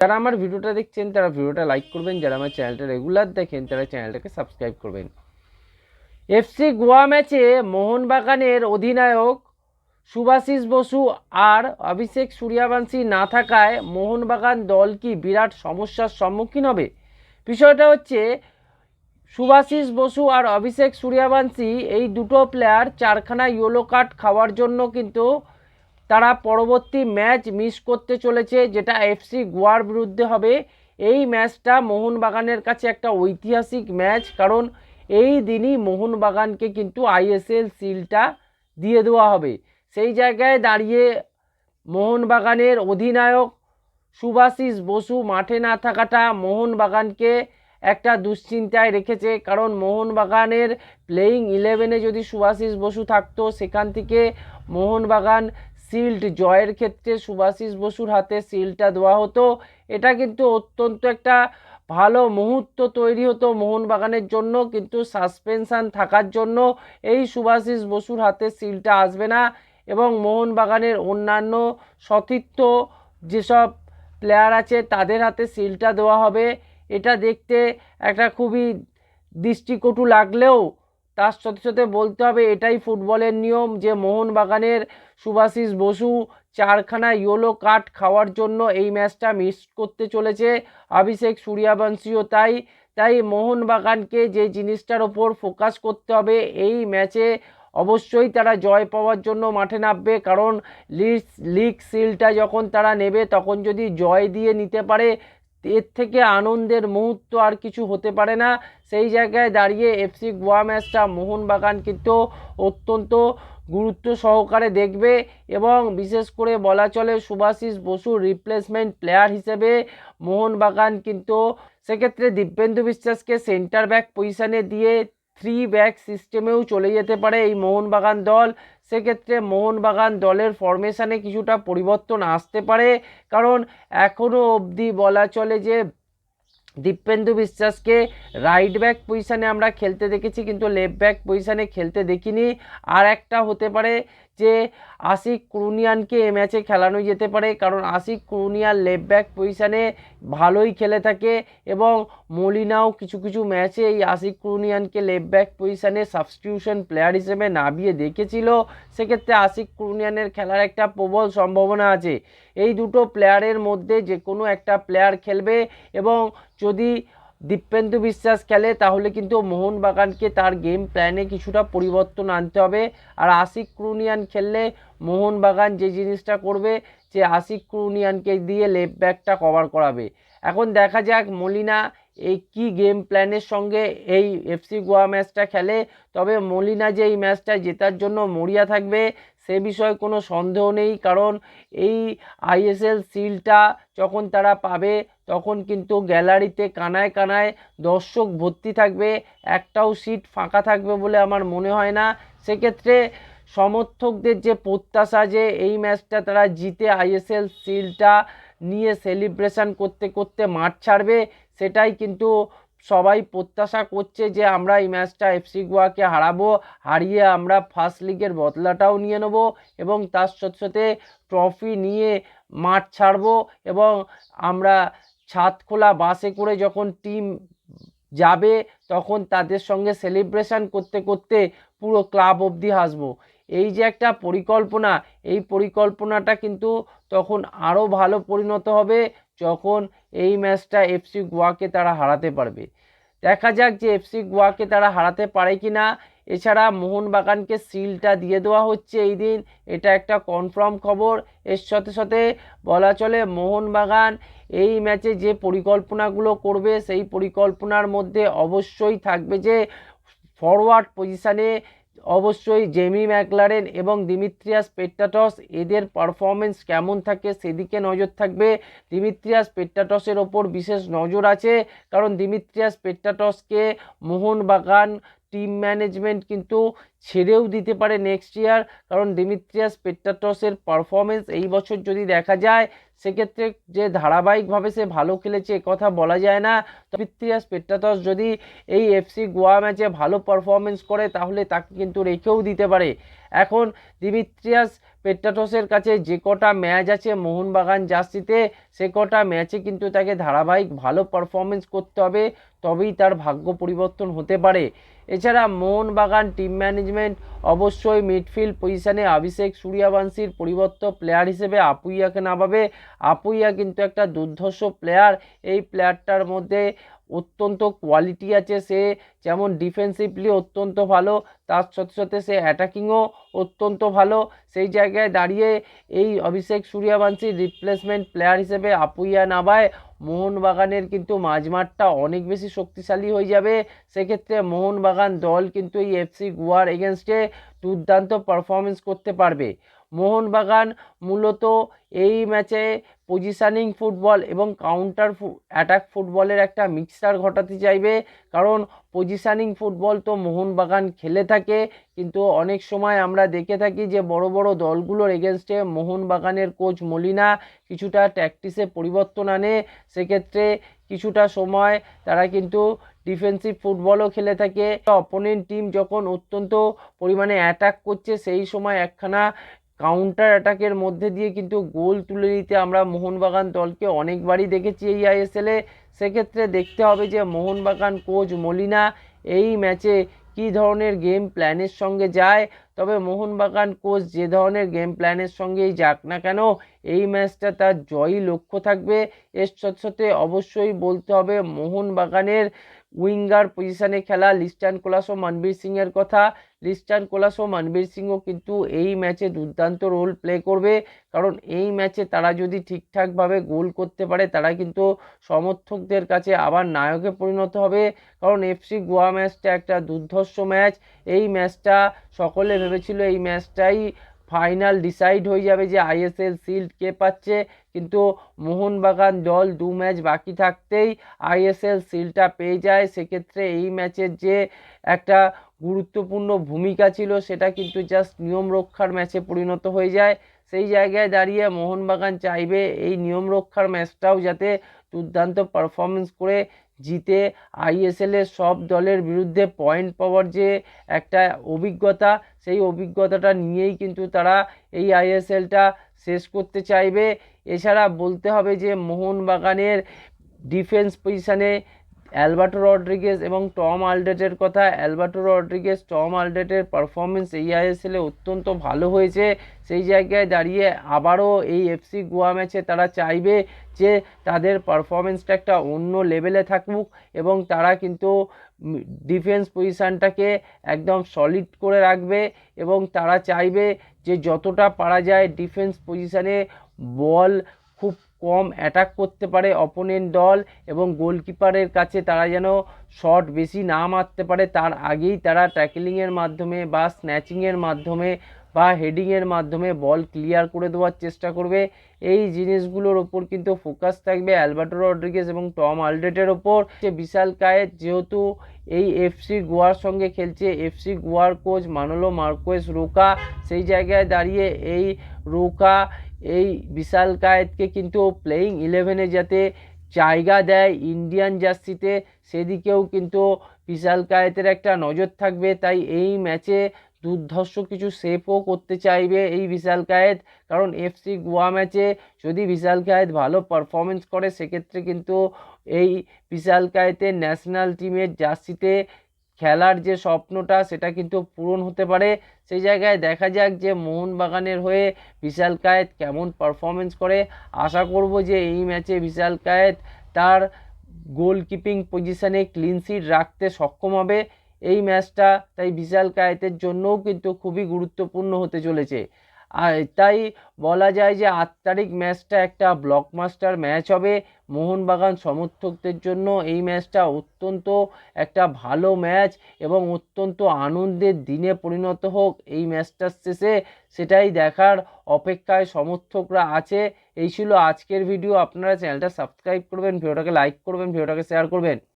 যারা আমার ভিডিওটা দেখছেন, তারা ভিডিওটা লাইক করবেন। যারা আমার চ্যানেলটা রেগুলার দেখেন, তারা চ্যানেলটাকে সাবস্ক্রাইব করবেন। এফসি গোয়া ম্যাচে মোহনবাগানের অধিনায়ক সুভাশিস বসু আর অভিষেক সূর্যবংশী না থাকায় মোহনবাগান দল কি বিরাট সমস্যার সম্মুখীন হবে? বিষয়টা হচ্ছে সুভাশিস বসু আর অভিষেক সূর্যবংশী এই দুটো প্লেয়ার চারখানা ইয়েলো কার্ড খাওয়ার জন্য কিন্তু তারা পরবর্তী ম্যাচ মিস করতে চলেছে, যেটা এফসি গোয়ার বিরুদ্ধে হবে। এই ম্যাচটা মোহনবাগানের কাছে একটা ঐতিহাসিক ম্যাচ, কারণ এই দিনই মোহনবাগানকে কিন্তু আইএসএল সিলটা দিয়ে দেওয়া হবে। সেই জায়গায় দাঁড়িয়ে মোহনবাগানের অধিনায়ক সুভাশিস বসু মাঠে না থাকাটা মোহনবাগানকে একটা দুশ্চিন্তায় রেখেছে, কারণ মোহনবাগানের প্লেয়িং ইলেভেনে যদি সুভাশিস বসু থাকতো, সেখান থেকে মোহনবাগান সিল্ড জয়ের ক্ষেত্রে সুভাশিস বসুর হাতে সিলটা দেওয়া হতো। এটা কিন্তু অত্যন্ত একটা ভালো মুহূর্ত তৈরি হতো মোহনবাগানের জন্য, কিন্তু সাসপেনশান থাকার জন্য এই সুভাশিস বসুর হাতে সিলটা আসবে না এবং মোহনবাগানের অন্যান্য সতীর্থ যেসব প্লেয়ার আছে তাদের হাতে সিলটা দেওয়া হবে। এটা দেখতে একটা খুবই দৃষ্টিকটু লাগলেও তার সাথে সাথে বলতে হবে, এটাই ফুটবলের নিয়ম যে মোহনবাগানের সুভাশিস বসু চারখানা ইয়েলো কার্ড খাওয়ার জন্য এই ম্যাচটা মিস করতে চলেছে। অভিষেক সূর্যবংশীও তাই। তাই মোহনবাগানকে যে জিনিসটার ওপর ফোকাস করতে হবে, এই ম্যাচে অবশ্যই তারা জয় পাওয়ার জন্য মাঠে নামবে। কারণ লিগ লিগ সিলটা যখন তারা নেবে, তখন যদি জয় দিয়ে নিতে পারে এর থেকে আনন্দের মুহূর্ত আর কিছু হতে পারে না। সেই জায়গায় দাঁড়িয়ে এফসি গোয়া ম্যাচটা মোহনবাগান কিন্তু অত্যন্ত গুরুত্ব সহকারে দেখবে এবং বিশেষ করে বলা চলে সুভাশিস বসুর রিপ্লেসমেন্ট প্লেয়ার হিসেবে মোহনবাগান কিন্তু সেক্ষেত্রে দিব্যেন্দু বিশ্বাসকে সেন্টার ব্যাক পজিশানে দিয়ে থ্রি ব্যাক সিস্টেমেও চলে যেতে পারে এই মোহনবাগান দল। সেক্ষেত্রে মোহনবাগান দলের ফরমেশানে কিছুটা পরিবর্তন আসতে পারে। কারণ এখনও অবধি বলা চলে যে দীপেন্দু বিশ্বাসকে রাইট ব্যাক পজিশানে আমরা খেলতে দেখেছি, কিন্তু লেফট ব্যাক পজিশানে খেলতে দেখিনি। আর একটা হতে পারে যে আশিক ক্রুনিয়ানকে এ ম্যাচে খেলানো যেতে পারে, কারণ আশিক ক্রুনিয়ান লেফট ব্যাক পজিশানে ভালোই খেলে থাকে এবং মলিনাও কিছু কিছু ম্যাচে এই আশিক ক্রুনিয়ানকে লেফট ব্যাক পজিশানে সাবস্টিটিউশন প্লেয়ার হিসেবে নামিয়ে দেখেছিল। সেক্ষেত্রে আশিক ক্রুনিয়ানের খেলার একটা প্রবল সম্ভাবনা আছে। এই দুটো প্লেয়ারের মধ্যে যে কোনো একটা প্লেয়ার খেলবে এবং যদি দীপেন্দু বিশ্বাস খেলে, তাহলে কিন্তু মোহনবাগানকে তার গেম প্ল্যানে কিছুটা পরিবর্তন আনতে হবে। আর আশিক ক্রুনিয়ান খেললে মোহনবাগান যে জিনিসটা করবে যে আশিক ক্রুনিয়ানকে দিয়ে লেফট ব্যাকটা কভার করাবে। এখন দেখা যাক মলিনা এই কি গেম প্ল্যানের সঙ্গে এই এফসি গোয়া ম্যাচটা খেলে। তবে মলিনা যে এই ম্যাচটা জেতার জন্য মরিয়া থাকবে, সে বিষয়ে কোনো সন্দেহ নেই। কারণ এই আইএসএল সিলটা যখন তারা পাবে তখন কিন্তু গ্যালারিতে কানায় কানায় দর্শক ভর্তি থাকবে, একটাও সিট ফাঁকা থাকবে বলে আমার মনে হয় না। সেক্ষেত্রে সমর্থকদের যে প্রত্যাশা যে এই ম্যাচটা তারা জিতে আইএসএল সিলটা নিয়ে সেলিব্রেশন করতে করতে মাঠ ছাড়বে, সেটাই কিন্তু সবাই প্রত্যাশা করছে যে আমরা এই ম্যাচটা এফসি গোয়াকে হারাবো, হারিয়ে আমরা ফার্স্ট লিগের বদলাটাও নিয়ে নেব এবং তার সাথে সাথে ট্রফি নিয়ে মাঠ ছাড়বো এবং আমরা ছাদ খোলা বাসে করে যখন টিম যাবে, তখন তাদের সঙ্গে সেলিব্রেশন করতে করতে পুরো ক্লাব অবধি হাসবো। এই যে একটা পরিকল্পনা, এই পরিকল্পনাটা কিন্তু তখন আরও ভালো পরিণত হবে যখন এই ম্যাচটা এফসি গোয়াকে তারা হারাতে পারবে। দেখা যাক যে এফসি গোয়াকে তারা হারাতে পারে কি না এছাড়া মোহনবাগানকে সিলটা দিয়ে দেওয়া হচ্ছে এই দিন। এটা একটা কনফার্ম খবর। এর সাথে সাথে বলা চলে, মোহনবাগান এই ম্যাচে যে পরিকল্পনাগুলো করবে, সেই পরিকল্পনার মধ্যে অবশ্যই থাকবে যে ফরওয়ার্ড পজিশানে অবশ্যই জেমি ম্যাকলারেন এবং দিমিত্রিয়াস পেট্টাটস এদের পারফরমেন্স কেমন থাকে সেদিকে নজর থাকবে। দিমিত্রিয়াস পেট্টাটসের ওপর বিশেষ নজর আছে, কারণ দিমিত্রিয়াস পেট্টাটসকে মোহনবাগান টিম ম্যানেজমেন্ট কিন্তু ছেড়েও দিতে পারে নেক্সট ইয়ার কারণ দিমিত্রিয়াস পেট্টাটসের পারফরমেন্স এই বছর যদি দেখা যায়, সেক্ষেত্রে যে ধারাবাহিকভাবে সে ভালো খেলেছে কথা বলা যায় না। দিমিত্রিয়াস পেট্টাটস যদি এই এফসি গোয়া ম্যাচে ভালো পারফরমেন্স করে, তাহলে তাকে কিন্তু রেখেও দিতে পারে। এখন দিমিত্রিয়াস পেট্রাটোসের কাছে যে কটা ম্যাচ আছে মোহনবাগান জার্সিতে, সে কটা ম্যাচে কিন্তু তাকে ধারাবাহিক ভালো পারফরমেন্স করতে হবে, তবেই তার ভাগ্য পরিবর্তন হতে পারে। এছাড়া মোহনবাগান টিম ম্যানেজমেন্ট অবশ্যই মিডফিল্ড পজিশনে অভিষেক সূর্যবংশীর পরিবর্ত প্লেয়ার হিসেবে আপুইয়াকে নামাবে। আপুইয়া কিন্তু একটা দুর্ধর্ষ প্লেয়ার। এই প্লেয়ারটার মধ্যে অত্যন্ত কোয়ালিটি আছে, সে যেমন ডিফেন্সিভলি অত্যন্ত ভালো, তার সাথে সাথে সে অ্যাটাকিংও অত্যন্ত ভালো। সেই জায়গায় দাঁড়িয়ে এই অভিষেক সূর্যবংশীর রিপ্লেসমেন্ট প্লেয়ার হিসেবে আপুইয়া নামায় মোহনবাগানের কিন্তু মাঝমাঠটা অনেক বেশি শক্তিশালী হয়ে যাবে। সেক্ষেত্রে মোহনবাগান দল কিন্তু এই এফসি গোয়ার এগেনস্টে দুর্দান্ত পারফরমেন্স করতে পারবে। মোহনবাগান মূলত এই ম্যাচে পজিশানিং ফুটবল এবং কাউন্টার অ্যাটাক ফুটবলের একটা মিক্সচার ঘটাতে চাইবে। কারণ পজিশানিং ফুটবল তো মোহনবাগান খেলে থাকে, কিন্তু অনেক সময় আমরা দেখে থাকি যে বড় বড় দলগুলোর এগেনস্টে মোহনবাগানের কোচ মলিনা কিছুটা ট্যাকটিসে পরিবর্তন আনে। সেক্ষেত্রে কিছুটা সময় তারা কিন্তু ডিফেন্সিভ ফুটবলও খেলে থাকে। অপোনেন্ট টিম যখন অত্যন্ত পরিমাণে অ্যাটাক করছে, সেই সময় একখানা কাউন্টার অ্যাটাকের মধ্যে দিয়ে কিন্তু গোল তুলে নিতে আমরা মোহনবাগান দলকে অনেকবারই দেখেছি এই আইএসএলে সেক্ষেত্রে দেখতে হবে যে মোহনবাগান কোচ মলিনা এই ম্যাচে কী ধরনের গেম প্ল্যানের সঙ্গে যায়। তবে মোহনবাগান কোচ যে ধরনের গেম প্ল্যানের সঙ্গেই যাক না কেন, এই ম্যাচটা তার জয়ই লক্ষ্য থাকবে। এর সাথে অবশ্যই বলতে হবে মোহনবাগানের উইঙ্গার পজিশনে খেলা, লিস্টান কোলাস ও মনবীর সিংয়ের কথা। লিস্টান কোলাস ও মনবীর সিংও কিন্তু এই ম্যাচে দুর্দান্ত রোল প্লে করবে। কারণ এই ম্যাচে তারা যদি ঠিকঠাকভাবে গোল করতে পারে, তারা কিন্তু সমর্থকদের কাছে আবার নায়কে পরিণত হবে। কারণ এফসি গোয়া ম্যাচটা একটা দুর্ধর্ষ ম্যাচ এই ম্যাচটা সকলে ভেবেছিল, এই ম্যাচটাই ফাইনাল ডিসাইড হয়ে যাবে যে আইএসএল সিল্ড কে পাচ্ছে। কিন্তু মোহনবাগান দল দু ম্যাচ বাকি থাকতেই আইএসএল সিলটা পেয়ে যায়। সেক্ষেত্রে এই ম্যাচের যে একটা গুরুত্বপূর্ণ ভূমিকা ছিল, সেটা কিন্তু জাস্ট নিয়ম রক্ষার ম্যাচে পরিণত হয়ে যায়। সেই জায়গায় দাঁড়িয়ে মোহনবাগান চাইবে এই নিয়ম রক্ষার ম্যাচটাও যাতে দুর্দান্ত পারফরমেন্স করে জিতে আইএসএলের সব দলের বিরুদ্ধে পয়েন্ট পাওয়ার যে একটা অভিজ্ঞতা, সেই অভিজ্ঞতাটা নিয়েই কিন্তু তারা এই আইএসএলটা শেষ করতে চাইবে। এছাড়া বলতে হবে যে মোহনবাগানের ডিফেন্স পজিশানে অ্যালবার্টো রড্রিগেজ এবং টম আলডেটের কথা। অ্যালবার্টো রড্রিগেজ, টম আলডেটের পারফরমেন্স এই আইএসএলে অত্যন্ত ভালো হয়েছে। সেই জায়গায় দাঁড়িয়ে আবারও এই এফসি গোয়া ম্যাচে তারা চাইবে যে তাদের পারফরমেন্সটা একটা অন্য লেভেলে থাকুক এবং তারা কিন্তু ডিফেন্স পজিশানটাকে একদম সলিড করে রাখবে এবং তারা চাইবে যে যতটা পারা যায় ডিফেন্স পজিশানে বল খুব কম অ্যাটাক করতে পারে অপোনেন্ট দল এবং গোলকিপারের কাছে তারা যেন শট বেশি না মারতে পারে, তার আগেই তারা ট্যাকেলিংয়ের মাধ্যমে বা স্ন্যাচিংয়ের মাধ্যমে বা হেডিংয়ের মাধ্যমে বল ক্লিয়ার করে দেওয়ার চেষ্টা করবে। এই জিনিসগুলোর ওপর কিন্তু ফোকাস থাকবে অ্যালবার্টো রড্রিগেজ এবং টম আলডেটের ওপর। যে বিশাল কায়েত যেহেতু এই এফসি গোয়ার সঙ্গে খেলছে, এফসি গোয়ার কোচ মানোলো মার্কোয়েস রোকা। সেই জায়গায় দাঁড়িয়ে এই রোকা এই বিশাল কায়েতকে কিন্তু প্লেয়িং ইলেভেনে যাতে জায়গা দেয় ইন্ডিয়ান জার্সিতে সেদিকেও কিন্তু বিশাল কায়েতের একটা নজর থাকবে। তাই এই ম্যাচে দুর্ধর্ষ কিছু সেভও করতে চাইবে এই বিশাল কায়েত কারণ এফসি গোয়া ম্যাচে যদি বিশাল কায়েত ভালো পারফরমেন্স করে, সেক্ষেত্রে কিন্তু এই বিশাল কায়েতের ন্যাশনাল টিমের জার্সিতে খেলার যে স্বপ্নটা সেটা কিন্তু পূরণ হতে পারে। সেই জায়গায় দেখা যাক যে মোহনবাগানের হয়ে বিশাল কায়েত কেমন পারফরমেন্স করে। আশা করব যে এই ম্যাচে বিশাল কায়েত তার গোলকিপিং পজিশানে ক্লিনশিট রাখতে সক্ষম হবে। এই ম্যাচটা তাই বিশাল কায়েতের জন্যও কিন্তু খুবই গুরুত্বপূর্ণ হতে চলেছে। আর তাই বলা যায় যে আট তারিখ ম্যাচটা একটা ব্লকমাস্টার ম্যাচ হবে। মোহনবাগান সমর্থকদের জন্য এই ম্যাচটা অত্যন্ত একটা ভালো ম্যাচ এবং অত্যন্ত আনন্দের দিনে পরিণত হোক এই ম্যাচটার শেষে। সেটাই দেখার অপেক্ষায় সমর্থকরা আছে। এই ছিল আজকের ভিডিও আপনারা চ্যানেলটা সাবস্ক্রাইব করবেন, ভিডিওটাকে লাইক করবেন, ভিডিওটাকে শেয়ার করবেন।